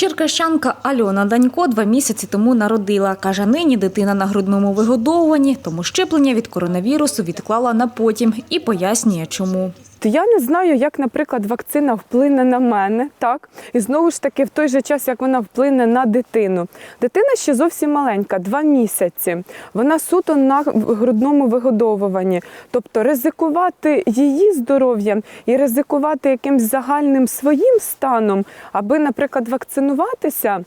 Черкащанка Альона Данько два місяці тому народила. Каже, нині дитина на грудному вигодовуванні, тому щеплення від коронавірусу відклала на потім і пояснює, чому. То я не знаю, як, наприклад, вакцина вплине на мене, так і знову ж таки, в той же час, як вона вплине на дитину. Дитина ще зовсім маленька, два місяці. Вона суто на грудному вигодовуванні. Тобто ризикувати її здоров'ям і ризикувати якимсь загальним своїм станом, аби, наприклад, вакцинуватися.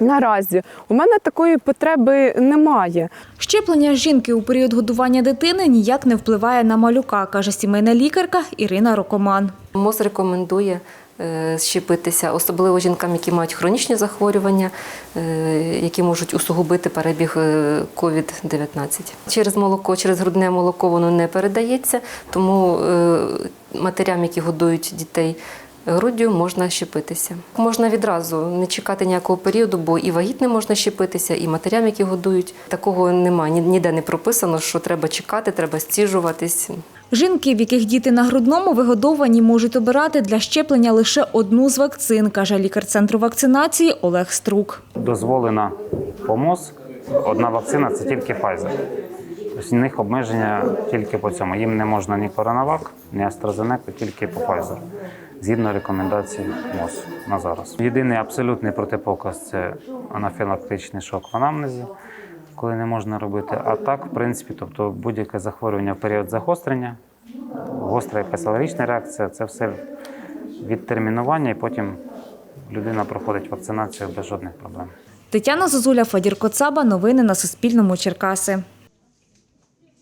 Наразі у мене такої потреби немає. Щеплення жінки у період годування дитини ніяк не впливає на малюка, каже сімейна лікарка Ірина Рокоман. МОЗ рекомендує е, щепитися, особливо жінкам, які мають хронічні захворювання, е, які можуть усугубити перебіг е, COVID-19. Через молоко, через грудне молоко воно не передається, тому е, матерям, які годують дітей. Груддю можна щепитися. Можна відразу не чекати ніякого періоду, бо і вагітним можна щепитися, і матерям, які годують. Такого немає. Ніде не прописано, що треба чекати, треба стіжуватись. Жінки, в яких діти на грудному вигодовуванні, можуть обирати для щеплення лише одну з вакцин, каже лікар центру вакцинації Олег Струк. дозволена по МОЗ. Одна вакцина це тільки Pfizer. Тобто у них обмеження тільки по цьому. Їм не можна ні коронавак, ні AstraZeneca, тільки по Pfizer. Згідно рекомендацій МОЗ на зараз. Єдиний абсолютний протипоказ це анафілактичний шок в анамнезі, коли не можна робити. А так, в принципі, тобто будь-яке захворювання в період загострення, гостра якась алергічна реакція це все відтермінування, і потім людина проходить вакцинацію без жодних проблем. Тетяна Зозуля, Федір Коцаба. Новини на Суспільному. Черкаси.